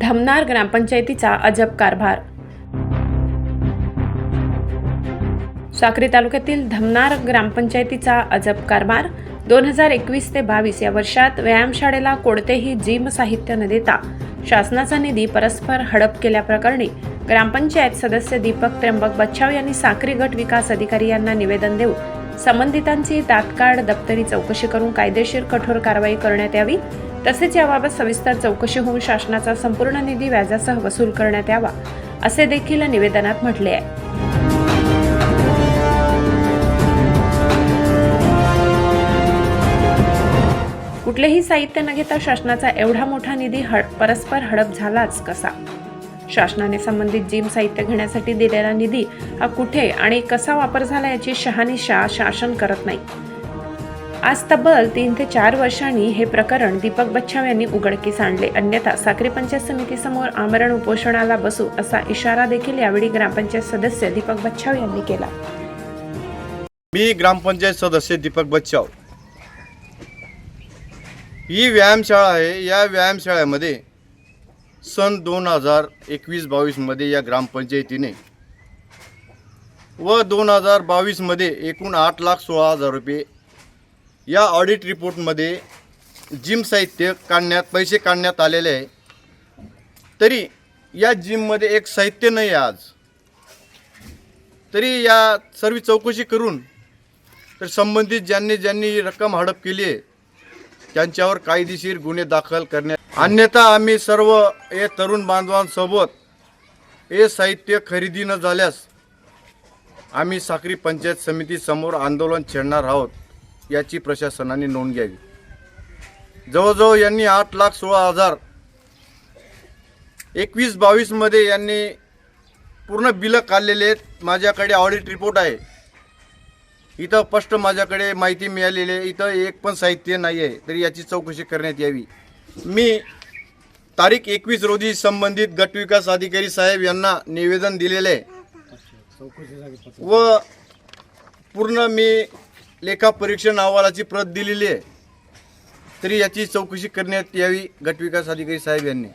धमनार ग्रामपंचायतीचा अजब कारभार. साक्री तालुक्यातील धमनार ग्रामपंचायतीचा अजब कारभार. दोन हजार एकवीस ते बावीस या वर्षात व्यायामशाळेला कोणतेही जिम साहित्य न देता शासनाचा निधी परस्पर हडप केल्याप्रकरणी ग्रामपंचायत सदस्य दीपक त्र्यंबक बच्छाव यांनी साक्री गट विकास अधिकारी यांना निवेदन देऊन संबंधितांची तात्काळ दप्तरी चौकशी करून कायदेशीर कठोर कारवाई करण्यात यावी. तसेच याबाबत सविस्तर चौकशी होऊन शासनाचा संपूर्ण निधी व्याजासह वसूल करण्यात यावा असे देखील निवेदनात म्हटले आहे. कुठलेही साहित्य न घेता शासनाचा एवढा मोठा निधी हड परस्पर हडप झालाच कसा? शासनाने संबंधित जिम साहित्य घेण्यासाठी दिलेला निधी हा कुठे आणि कसा वापर झाला याची शहानिशा शासन करत नाही. आज तब्बल तीन ते चार वर्षांनी हे प्रकरण दीपक बच्छाव यांनी उघडकीस आणले. अन्यथा साखरी पंचायत समितीसमोर आमरण उपोषणाला बसू असा इशारा देखील यावेळी ग्रामपंचायत सदस्य दीपक बच्छाव यांनी केला. मी ग्रामपंचायत सदस्य दीपक बच्चाव ही व्यायामशाळा आहे. या व्यायामशाळेमध्ये सन दोन हजार एकवीस बावीसमध्ये या ग्रामपंचायतीने व दोन हजार बावीसमध्ये एकूण आठ लाख सोळा हजार रुपये या ऑडिट रिपोर्टमध्ये जिम साहित्य काढण्यात पैसे काढण्यात आलेले आहे. तरी या जिममध्ये एक साहित्य नाही आहे आज. तरी या सर्व चौकशी करून तर संबंधित ज्यांनी ज्यांनी रक्कम हडप केली आहे त्यांच्यावर कायदेशीर गुन्हे दाखल करण्यात अन्यथा आम्ही सर्व हे तरुण बांधवांसोबत हे साहित्य खरेदी न झाल्यास आम्ही साखरी पंचायत समितीसमोर आंदोलन छेडणार आहोत याची प्रशासनाने नोंद घ्यावी. जवळजवळ यांनी आठ लाख सोळा हजार एकवीस बावीसमध्ये यांनी पूर्ण बिलं काढलेले आहेत. माझ्याकडे ऑडिट रिपोर्ट आहे. इथं स्पष्ट माझ्याकडे माहिती मिळालेली आहे. इथं एक पण साहित्य नाही आहे तरी याची चौकशी करण्यात यावी. मी तारीख एकवीस रोजी संबंधित गटविकास अधिकारी साहेब यांना निवेदन दिलेले आहे. व पूर्ण मी लेखापरीक्षण अहवालाची प्रत दिलेली आहे. तरी याची चौकशी करण्यात यावी गटविकास अधिकारी साहेब यांनी.